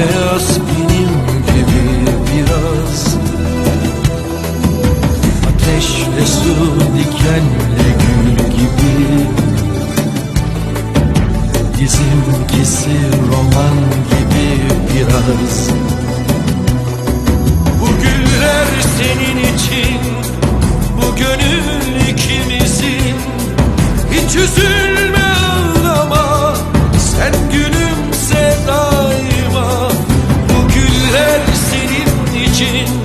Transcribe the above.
beyaz benim gibi biraz. Ateşle su dikenle gül gibi. Bizimkisi roman gibi watching.